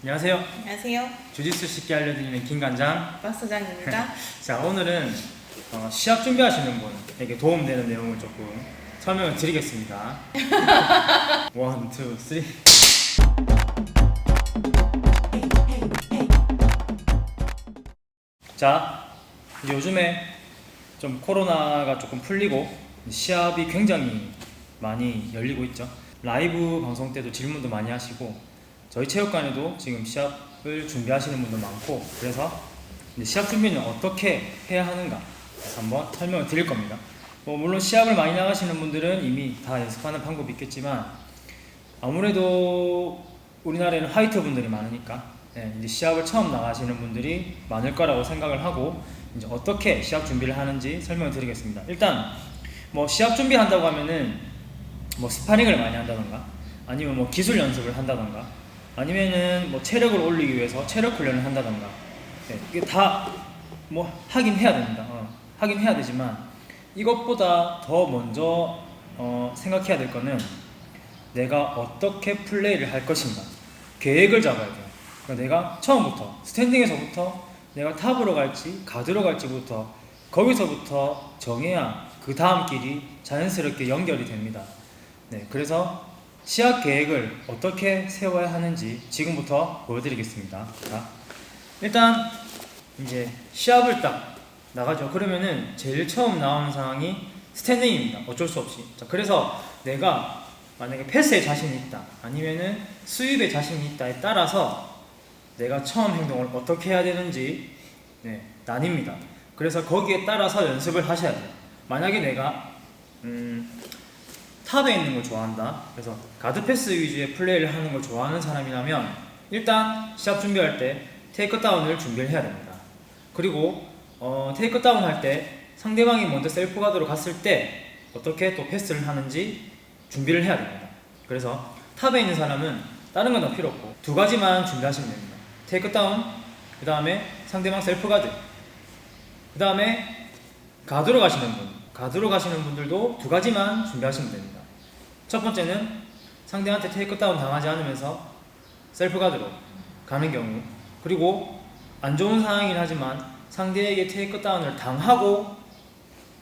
안녕하세요. 안녕하세요. 주짓수 쉽게 알려드리는 김관장. 박사장입니다. 자, 오늘은 어, 시합 준비하시는 분에게 도움되는 내용을 조금 설명을 드리겠습니다. 원, 투, 쓰리. 자, 이제 요즘에 좀 코로나가 조금 풀리고 시합이 굉장히 많이 열리고 있죠. 라이브 방송 때도 질문도 많이 하시고 저희 체육관에도 지금 시합을 준비하시는 분도 많고 그래서 시합 준비는 어떻게 해야 하는가 그래서 한번 설명을 드릴 겁니다. 뭐 물론 시합을 많이 나가시는 분들은 이미 다 연습하는 방법이 있겠지만 아무래도 우리나라에는 화이트 분들이 많으니까 예, 이제 시합을 처음 나가시는 분들이 많을 거라고 생각을 하고 이제 어떻게 시합 준비를 하는지 설명을 드리겠습니다. 일단 뭐 시합 준비한다고 하면은 뭐 스파링을 많이 한다던가 아니면 뭐 기술 연습을 한다던가 아니면은 뭐 체력을 올리기 위해서 체력 훈련을 한다던가 예, 이게 다 뭐 하긴 해야 됩니다. 어, 하긴 해야 되지만 이것보다 더 먼저 어, 생각해야 될 거는 내가 어떻게 플레이를 할 것인가 계획을 잡아야 돼요. 그러니까 내가 처음부터 스탠딩에서부터 내가 탑으로 갈지 가드로 갈지부터 거기서부터 정해야 그 다음 길이 자연스럽게 연결이 됩니다. 네, 그래서 시합 계획을 어떻게 세워야 하는지 지금부터 보여드리겠습니다. 자, 일단 이제 시합을 딱 나가죠. 그러면은 제일 처음 나오는 상황이 스탠딩입니다. 어쩔 수 없이. 자, 그래서 내가 만약에 패스에 자신이 있다, 아니면은 수입에 자신이 있다에 따라서 내가 처음 행동을 어떻게 해야 되는지 네, 나뉩니다. 그래서 거기에 따라서 연습을 하셔야 돼요. 만약에 내가 음, 탑에 있는 걸 좋아한다. 그래서 가드 패스 위주의 플레이를 하는 걸 좋아하는 사람이라면 일단 시합 준비할 때 테이크 다운을 준비를 해야 됩니다. 그리고 어, 테이크 다운 할 때 상대방이 먼저 셀프 가드로 갔을 때 어떻게 또 패스를 하는지 준비를 해야 됩니다. 그래서 탑에 있는 사람은 다른 건 다 필요 없고 두 가지만 준비하시면 됩니다. 테이크 다운, 그 다음에 상대방 셀프 가드, 그 다음에 가드로 가시는 분, 가드로 가시는 분들도 두 가지만 준비하시면 됩니다. 첫 번째는 상대한테 테이크 다운 당하지 않으면서 셀프 가드로 가는 경우, 그리고 안 좋은 상황이긴 하지만 상대에게 테이크 다운을 당하고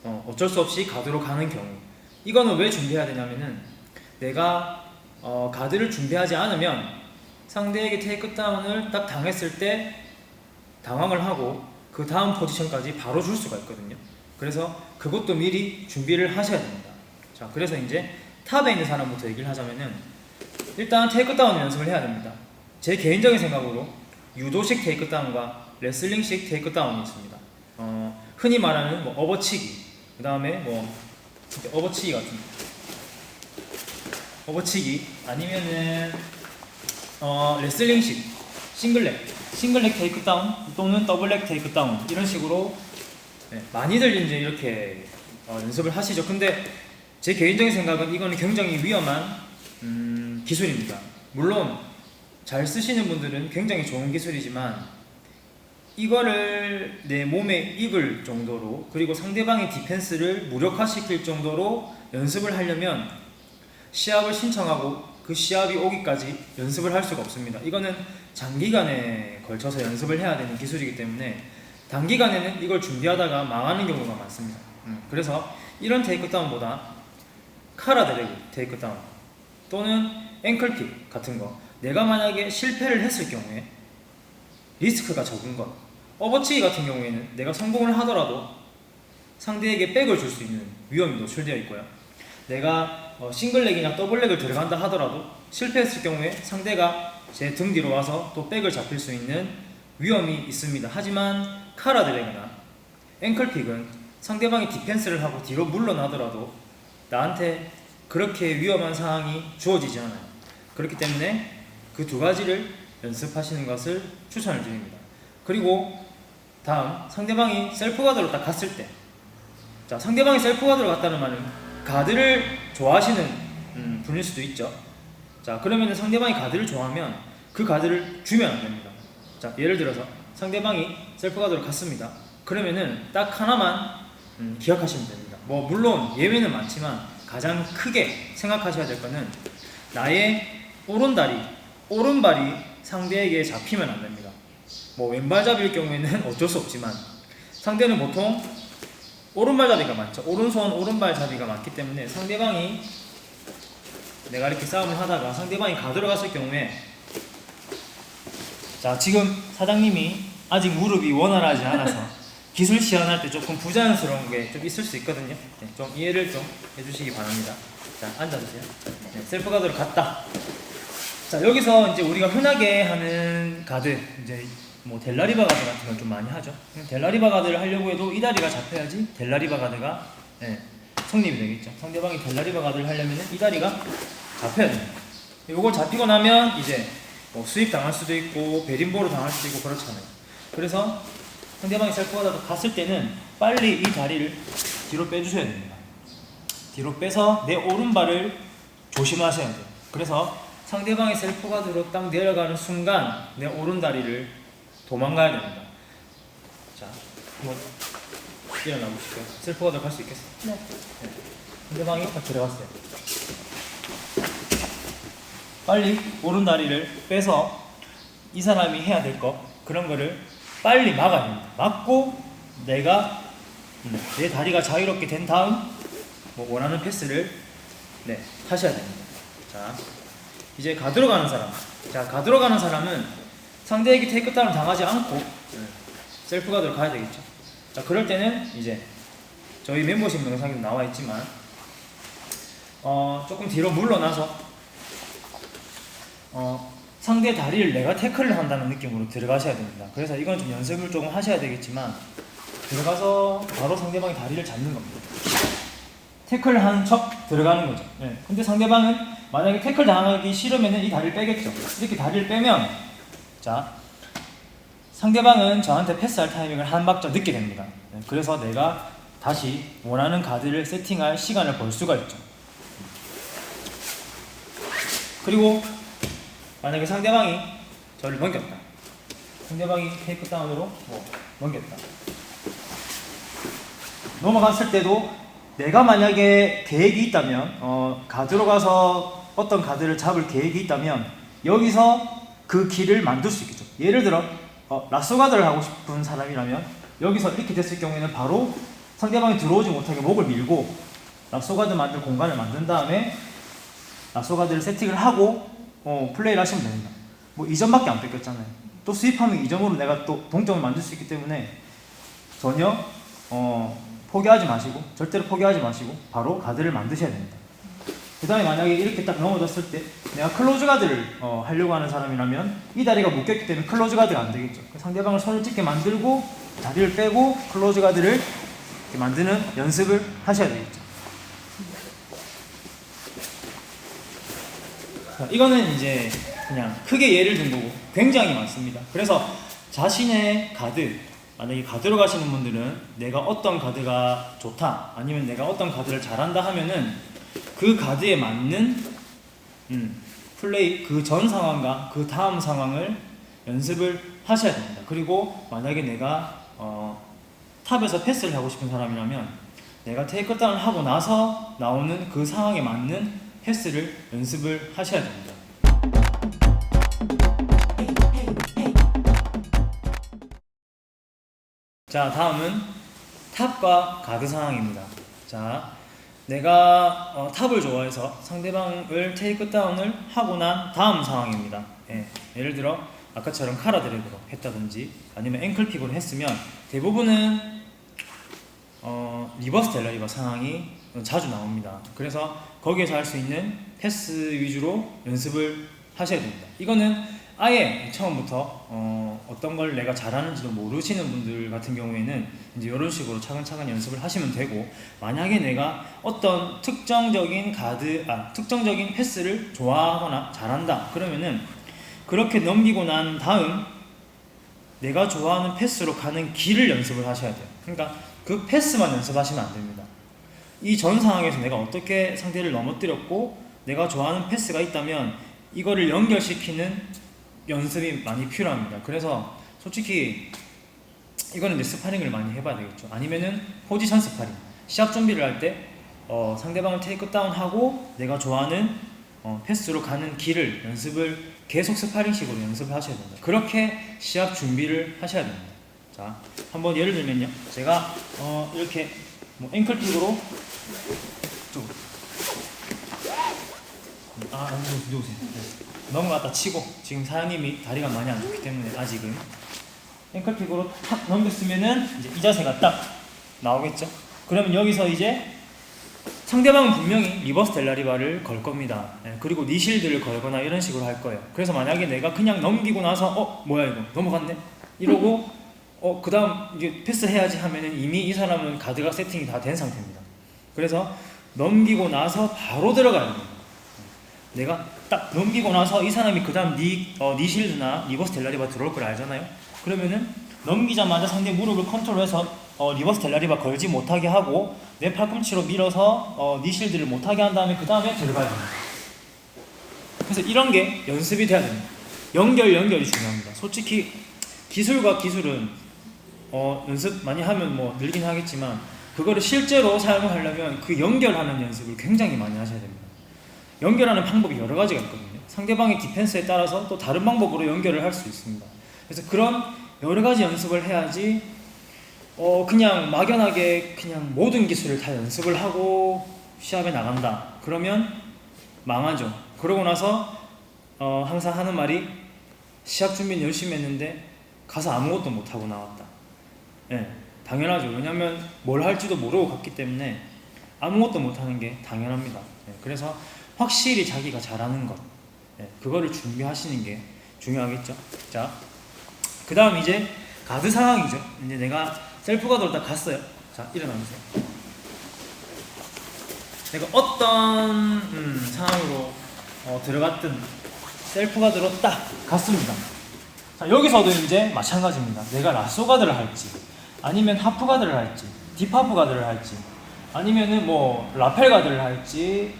어, 어쩔 수 없이 가드로 가는 경우, 이거는 왜 준비해야 되냐면은 내가 어, 가드를 준비하지 않으면 상대에게 테이크 다운을 딱 당했을 때 당황을 하고 그 다음 포지션까지 바로 줄 수가 있거든요. 그래서 그것도 미리 준비를 하셔야 됩니다. 자, 그래서 이제 탑에 있는 사람부터 얘기를 하자면은 일단 테이크 다운 연습을 해야 됩니다. 제 개인적인 생각으로 유도식 테이크 다운과 레슬링식 테이크 다운이 있습니다. 어, 흔히 말하는 뭐 업어치기, 그 다음에 뭐 업어치기 같은 거. 업어치기 아니면은 어, 레슬링식 싱글렉 싱글렉 테이크 다운 또는 더블렉 테이크 다운 이런 식으로 네, 많이들 이제 이렇게 어, 연습을 하시죠. 근데 제 개인적인 생각은 이거는 굉장히 위험한 음, 기술입니다. 물론 잘 쓰시는 분들은 굉장히 좋은 기술이지만 이거를 내 몸에 익을 정도로 그리고 상대방의 디펜스를 무력화시킬 정도로 연습을 하려면 시합을 신청하고 그 시합이 오기까지 연습을 할 수가 없습니다. 이거는 장기간에 걸쳐서 연습을 해야 되는 기술이기 때문에 단기간에는 이걸 준비하다가 망하는 경우가 많습니다. 음, 그래서 이런 테이크다운보다 카라 드래그 테이크다운 또는 앵클킥 같은 거 내가 만약에 실패를 했을 경우에 리스크가 적은 것 어버치기 같은 경우에는 내가 성공을 하더라도 상대에게 백을 줄 수 있는 위험이 노출되어 있고요. 내가 어, 싱글렉이나 더블렉을 들어간다 하더라도 실패했을 경우에 상대가 제 등 뒤로 와서 또 백을 잡힐 수 있는 위험이 있습니다. 하지만 카라드렉이나 앵클픽은 상대방이 디펜스를 하고 뒤로 물러나더라도 나한테 그렇게 위험한 상황이 주어지지 않아요. 그렇기 때문에 그 두 가지를 연습하시는 것을 추천을 드립니다. 그리고 다음 상대방이 셀프 가드로 딱 갔을 때, 자 상대방이 셀프 가드로 갔다는 말은 가드를 좋아하시는 음, 분일 수도 있죠. 자 그러면 상대방이 가드를 좋아하면 그 가드를 주면 안 됩니다. 자 예를 들어서 상대방이 셀프 가드로 갔습니다. 그러면은 딱 하나만 음, 기억하시면 됩니다. 뭐 물론 예외는 많지만 가장 크게 생각하셔야 될 거는 나의 오른다리, 오른발이 상대에게 잡히면 안 됩니다. 뭐 왼발잡이일 경우에는 어쩔 수 없지만 상대는 보통 오른발잡이가 많죠. 오른손 오른발잡이가 많기 때문에 상대방이 내가 이렇게 싸움을 하다가 상대방이 가들어갔을 경우에 자 지금 사장님이 아직 무릎이 원활하지 않아서 기술 시연할 때 조금 부자연스러운 게 좀 있을 수 있거든요. 네, 좀 이해를 좀 해주시기 바랍니다. 자 앉아주세요. 네, 셀프 가드로 갔다. 자 여기서 이제 우리가 흔하게 하는 가드 이제 뭐 델라리바 가드 같은 걸 좀 많이 하죠. 그럼 델라리바 가드를 하려고 해도 이 다리가 잡혀야지 델라리바 가드가 네, 성립이 되겠죠. 상대방이 델라리바 가드를 하려면 이 다리가 잡혀야 됩니다. 요걸 잡히고 나면 이제 뭐 수입 당할 수도 있고 베린보로 당할 수도 있고 그렇잖아요. 그래서 상대방이 셀프 가드 갔을 때는 빨리 이 다리를 뒤로 빼주셔야 됩니다. 뒤로 빼서 내 오른발을 조심하셔야 돼요. 그래서 상대방이 셀프 가드로 딱 내려가는 순간 내 오른 다리를 도망가야 됩니다. 자, 한번 일어나 보실까요? 셀프 가드 갈수 있겠어요? 네. 상대방이 딱 들어갔어요. 빨리 오른 다리를 빼서 이 사람이 해야 될 거 그런 거를 빨리 막아야 됩니다. 막고 내가 음, 내 다리가 자유롭게 된 다음 뭐 원하는 패스를 네 하셔야 됩니다. 자 이제 가드로 가는 사람. 자 가드로 가는 사람은 상대에게 테이크다운 당하지 않고 네, 셀프 가드로 가야 되겠죠. 자 그럴 때는 이제 저희 멤버십 영상에도 나와 있지만 어 조금 뒤로 물러나서 어 상대 다리를 내가 태클을 한다는 느낌으로 들어가셔야 됩니다. 그래서 이건 좀 연습을 조금 하셔야 되겠지만 들어가서 바로 상대방의 다리를 잡는 겁니다. 태클 한척 들어가는 거죠. 네. 근데 상대방은 만약에 태클 당하기 싫으면 이 다리를 빼겠죠. 이렇게 다리를 빼면 자 상대방은 저한테 패스할 타이밍을 한 박자 늦게 됩니다. 네. 그래서 내가 다시 원하는 가드를 세팅할 시간을 벌 수가 있죠. 그리고 만약에 상대방이 저를 넘겼다. 상대방이 테이크 다운으로 뭐 넘겼다. 넘어갔을 때도 내가 만약에 계획이 있다면 어, 가드로 가서 어떤 가드를 잡을 계획이 있다면 여기서 그 길을 만들 수 있겠죠. 예를 들어 어, 라쏘 가드를 하고 싶은 사람이라면 여기서 이렇게 됐을 경우에는 바로 상대방이 들어오지 못하게 목을 밀고 라쏘 가드 만들 공간을 만든 다음에 라쏘 가드를 세팅을 하고 어, 플레이를 하시면 됩니다. 뭐 2점밖에 안 뺏겼잖아요. 또 수입하면 2점으로 내가 또 동점을 만들 수 있기 때문에 전혀 어, 포기하지 마시고 절대로 포기하지 마시고 바로 가드를 만드셔야 됩니다. 그 다음에 만약에 이렇게 딱 넘어졌을 때 내가 클로즈 가드를 어, 하려고 하는 사람이라면 이 다리가 묶였기 때문에 클로즈 가드가 안 되겠죠. 그 상대방을 손을 찢게 만들고 다리를 빼고 클로즈 가드를 만드는 연습을 하셔야 되겠죠. 자, 이거는 이제 그냥 크게 예를 든 거고 굉장히 많습니다. 그래서 자신의 가드 만약에 가드로 가시는 분들은 내가 어떤 가드가 좋다 아니면 내가 어떤 가드를 잘한다 하면은 그 가드에 맞는 음, 플레이 그 전 상황과 그 다음 상황을 연습을 하셔야 됩니다. 그리고 만약에 내가 어, 탑에서 패스를 하고 싶은 사람이라면 내가 테이크다운을 하고 나서 나오는 그 상황에 맞는 패스를 연습을 하셔야 됩니다. 자, 다음은 탑과 가드 상황입니다. 자, 내가 어, 탑을 좋아해서 상대방을 테이크다운을 하고 난 다음 상황입니다. 예, 예를 들어 아까처럼 카라 드래그로 했다든지 아니면 앵클 픽으로 했으면 대부분은 어, 리버스 델라리바 상황이 자주 나옵니다. 그래서 거기에서 할 수 있는 패스 위주로 연습을 하셔야 됩니다. 이거는 아예 처음부터 어, 어떤 걸 내가 잘하는지도 모르시는 분들 같은 경우에는 이제 이런 식으로 차근차근 연습을 하시면 되고 만약에 내가 어떤 특정적인 가드 아 특정적인 패스를 좋아하거나 잘한다 그러면은 그렇게 넘기고 난 다음 내가 좋아하는 패스로 가는 길을 연습을 하셔야 돼요. 그러니까 그 패스만 연습하시면 안 됩니다. 이 전 상황에서 내가 어떻게 상대를 넘어뜨렸고 내가 좋아하는 패스가 있다면 이거를 연결시키는 연습이 많이 필요합니다. 그래서 솔직히 이거는 이제 스파링을 많이 해봐야 되겠죠. 아니면은 포지션 스파링. 시합 준비를 할때 어, 상대방을 테이크 다운하고 내가 좋아하는 어, 패스로 가는 길을 연습을 계속 스파링식으로 연습을 하셔야 됩니다. 그렇게 시합 준비를 하셔야 됩니다. 자, 한번 예를 들면요. 제가 어, 이렇게 뭐 앵클킥으로 좀 아, 누우세요. 네. 넘어갔다 치고 지금 사장님이 다리가 많이 안 좋기 때문에 아직은 앵클킥으로 탁 넘겼으면은 이제 이 자세가 딱 나오겠죠. 그러면 여기서 이제 상대방은 분명히 리버스 델라리바를 걸 겁니다. 예, 그리고 니실드를 걸거나 이런 식으로 할 거예요. 그래서 만약에 내가 그냥 넘기고 나서 어 뭐야 이거 넘어갔네 이러고 어 그 다음 이제 패스 해야지 하면은 이미 이 사람은 가드가 세팅이 다 된 상태입니다. 그래서 넘기고 나서 바로 들어가야 돼요. 내가 딱 넘기고 나서 이 사람이 그 다음 니 어, 니실드나 리버스 델라리바 들어올 걸 알잖아요. 그러면은 넘기자마자 상대 무릎을 컨트롤해서 어, 리버스 델라리바 걸지 못하게 하고 내 팔꿈치로 밀어서 어, 니실드를 못하게 한 다음에 그 다음에 들어가야 됩니다. 그래서 이런 게 연습이 돼야 됩니다. 연결 연결이 중요합니다. 솔직히 기술과 기술은 어, 연습 많이 하면 뭐 늘긴 하겠지만 그거를 실제로 사용을 하려면 그 연결하는 연습을 굉장히 많이 하셔야 됩니다. 연결하는 방법이 여러 가지가 있거든요. 상대방의 디펜스에 따라서 또 다른 방법으로 연결을 할 수 있습니다. 그래서 그런 여러 가지 연습을 해야지 어 그냥 막연하게 그냥 모든 기술을 다 연습을 하고 시합에 나간다. 그러면 망하죠. 그러고 나서 어 항상 하는 말이 시합 준비는 열심히 했는데 가서 아무것도 못 하고 나왔다. 예, 당연하죠. 왜냐하면 뭘 할지도 모르고 갔기 때문에 아무것도 못 하는 게 당연합니다. 예, 그래서 확실히 자기가 잘하는 것, 예, 그거를 준비하시는 게 중요하겠죠. 자, 그 다음 이제 가드 상황이죠. 이제 내가 셀프 가드로 딱 갔어요. 자, 일어나주세요. 내가 어떤 음, 상황으로 어, 들어갔든 셀프 가드로 딱 갔습니다. 자, 여기서도 이제 마찬가지입니다. 내가 라쏘 가드를 할지, 아니면 하프 가드를 할지, 딥하프 가드를 할지, 아니면은 뭐 라펠 가드를 할지,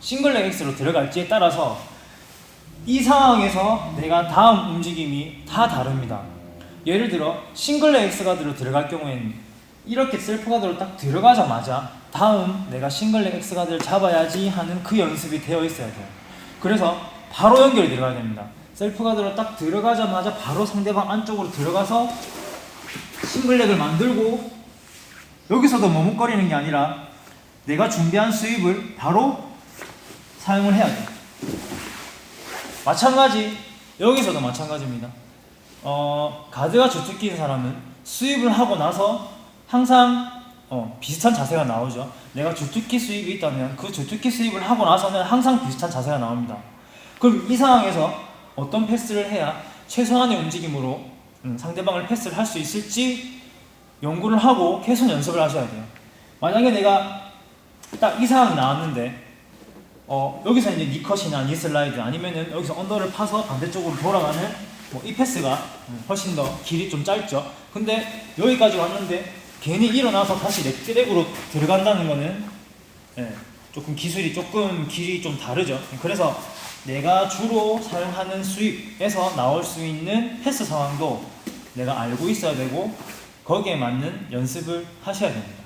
싱글렉 X로 들어갈지에 따라서 이 상황에서 내가 다음 움직임이 다 다릅니다. 예를 들어 싱글렉 X 가드로 들어갈 경우에는 이렇게 셀프 가드로 딱 들어가자마자 다음 내가 싱글렉 X 가드를 잡아야지 하는 그 연습이 되어 있어야 돼요. 그래서 바로 연결이 들어가야 됩니다. 셀프 가드로 딱 들어가자마자 바로 상대방 안쪽으로 들어가서 싱글렉을 만들고 여기서도 머뭇거리는 게 아니라 내가 준비한 스윕을 바로 사용을 해야 돼요. 마찬가지 여기서도 마찬가지입니다. 어, 가드가 주특 기인 사람은 수입을 하고 나서 항상 어, 비슷한 자세가 나오죠. 내가 주특기 수입이 있다면 그 주특기 수입을 하고 나서는 항상 비슷한 자세가 나옵니다. 그럼 이 상황에서 어떤 패스를 해야 최소한의 움직임으로 음, 상대방을 패스를 할 수 있을지 연구를 하고 계속 연습을 하셔야 돼요. 만약에 내가 딱 이 상황이 나왔는데 어, 여기서 이제 니컷이나 니슬라이드 아니면은 여기서 언더를 파서 반대쪽으로 돌아가는 뭐 이 패스가 훨씬 더 길이 좀 짧죠. 근데 여기까지 왔는데 괜히 일어나서 다시 렉드랙으로 들어간다는 거는 예, 조금 기술이 조금 길이 좀 다르죠. 그래서 내가 주로 사용하는 수입에서 나올 수 있는 패스 상황도 내가 알고 있어야 되고 거기에 맞는 연습을 하셔야 됩니다.